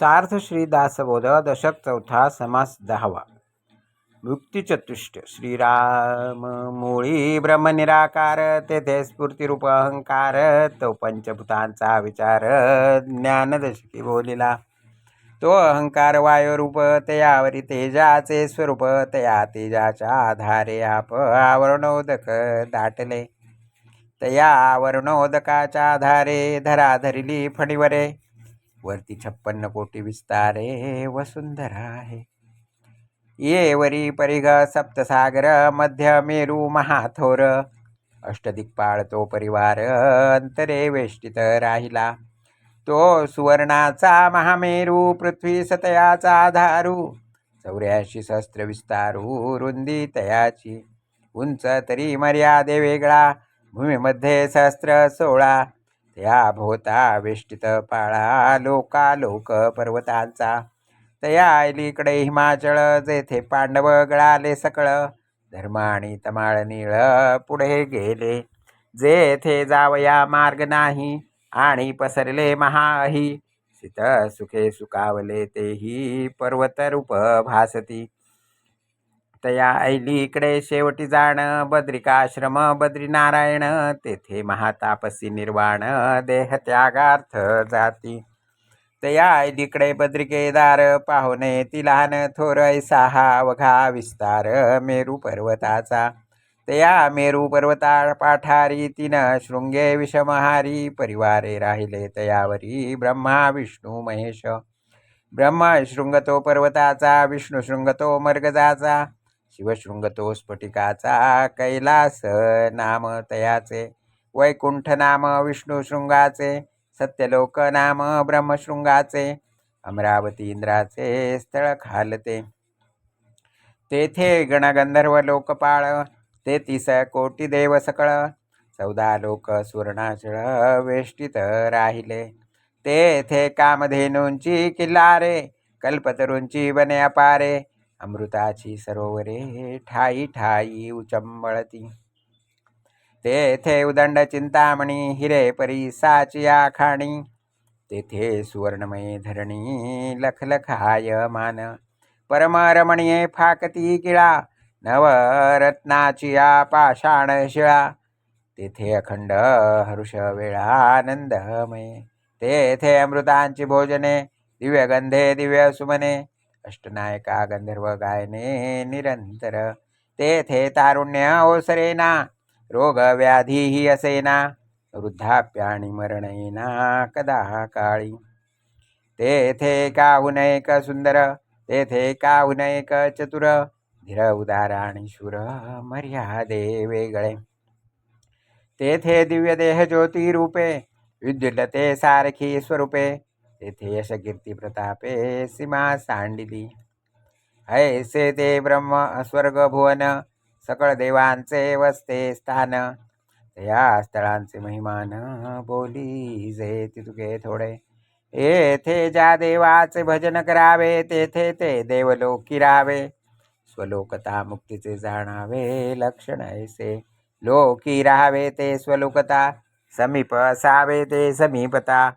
सार्थ श्री दासबोध दशक चौथा समास दहावा मुक्तिचतुष्ट श्रीराम मुळी ब्रह्मनिराकार तेथे स्फूर्तिरूप अहंकार तो पंचभूतांचा विचार ज्ञानदशकी बोलिला। तो अहंकार वायुरूप तयावरी तेजाचे स्वरूप तया तेजाच्या आधारे आप आवरणोदक दाटले। तया आवरणोदकाच्या आधारे धरा धरिली फणीवरे। वरती छप्पन्न कोटी विस्तारे वसुंधरा आहे. ये वरी परिघ सप्तसागर मध्य मेरू महाथोर. अष्टदिक्पाळ तो परिवार अंतरे वेष्टित राहिला. तो सुवर्णाचा महामेरू पृथ्वी सतयाचा धारू. चौऱ्याऐंशी सहस्त्र विस्तारू रुंदी तयाची. उंच तरी मर्यादे वेगळा भूमीमध्ये सहस्त्र सोळा. त्या भोवता वेष्टित पाळा लोकालोक पर्वतांचा. तया अलीकडे हिमाचळ जेथे पांडव गळाले सकळ. धर्म आणि तमाळ निळ पुढे गेले. जेथे जावया मार्ग नाही आणि पसरले महाही सित सुखे सुखावले तेही पर्वतरूप भासती. तया ऐलीकडे शेवटी जाण बद्रिकाश्रम बद्रीनारायण तेथे महातापसी निर्वाण देहत्यागार्थ जाती. तया ऐलीकडे बद्रिकेदार पाहुणे ती लहान थोर ऐसा हा अवघा विस्तार मेरू पर्वताचा. तया मेरू पर्वता पाठारी तीन शृंगे विषमहारी परिवारे राहिले तयावरी ब्रह्मा विष्णू महेश. ब्रह्म शृंगतो पर्वताचा विष्णू शृंगतो मर्गजाचा. शिवशृंगतो स्फटिकाचा कैलास नाम तयाचे वैकुंठ नाम विष्णू शृंगाचे सत्यलोक नाम ब्रह्मशृंगाचे अमरावती इंद्राचे स्थळ खालते. तेथे गणगंधर्व लोकपाळ तेतीस कोटी देव सकळ चौदा लोक सुवर्णाचळ वेष्टित राहिले. तेथे कामधेनूंची किल्लारे कल्पतरूंची वने अपारे अमृताची सरोवरे ठाई ठाई उचंबळती. तेथे उदंड चिंतामणी हिरे परी साचिया खाणी तेथे सुवर्णमय धरणी लखलखाय मान. परमरमणीये फाकती किळा नवरत्नाची या पाषाण शिळा. तेथे अखंड हरुष वेळानंदमय. तेथे अमृतांची भोजने दिव्यगंधे दिव्य सुमने. अष्टनायका गंधर्व गायने निरंतर. तेथे तारुण्य ओसरेना रोग व्याधीही असेना वृद्धाप्याणी मरणेना कदा काळी. तेथे काहून एक सुंदर तेथे काहून एक चतुर धीर उदार आणि शूर मर्यादे वेगळे. तेथे दिव्य देह ज्योती रूपे विद्युलते सारखी स्वरूपे तेथे यश कीर्ती प्रतापे सीमा सांडिली. ऐसे ते ब्रह्म स्वर्ग भुवन सकळ देवांचे वसते स्थान. या स्थळांचे महिमान बोली जे तितुके थोडे. येथे ज्या देवाचे भजन करावे तेथे ते देवलोकी राहावे. स्वलोकता मुक्तीचे जाणावे लक्षण ऐसे. लोकी राहावे ते स्वलोकता समीप असावे ते समीपता.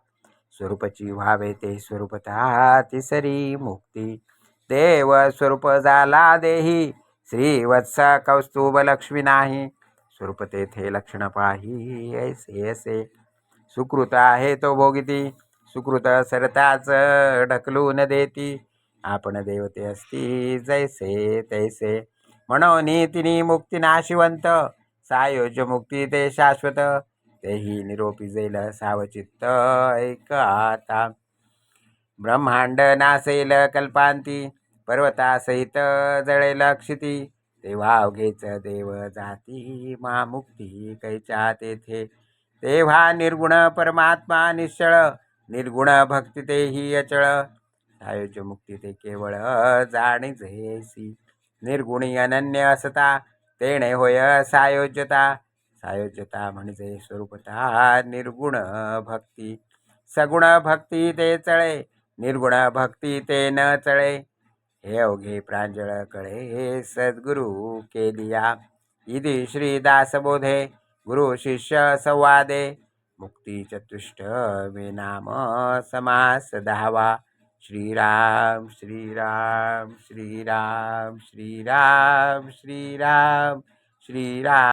स्वरूपची व्हावे ते स्वरूपता तिसरी मुक्ती. देव स्वरूप झाला देही श्रीवत्स कौस्तुभ लक्ष्मी नाही. स्वरूप तेथे लक्षण पाही ऐसे ऐसे. सुकृत आहे तो भोगिती सुकृत सरताच ढकलून देती. आपण देवते असती जैसे तैसे. म्हणून तिने मुक्ती नाशिवंत सायोज्य मुक्ती ते शाश्वत. तेही निरोपी जेल सावचित्त ऐक आता. ब्रह्मांड नासेल कल्पांती पर्वतासहित जळेल क्षिती. तेव्हा अवघेच देव जाती मा मुक्ती कैच्या तेथे. तेव्हा निर्गुण परमात्मा निश्चळ निर्गुण भक्ती तेही अचळ. सायोज्य मुक्ती ते केवळ जाणी जैसी निर्गुणी अनन्य असता तेणे होय सायोज्यता. सायोज्यता म्हणजे स्वरूपता. निर्गुण भक्ती. सगुण भक्ती ते चळे. निर्गुण भक्ती ते न चळे. हे अवघे प्रांजळ कळे. हे सद्गुरु केलिया. इति श्रीदासबोधे गुरु शिष्य संवादे. मुक्ती चतुष्ट विनाम नाम समास दहावा श्रीराम श्रीराम श्रीराम श्रीराम श्रीराम श्रीराम.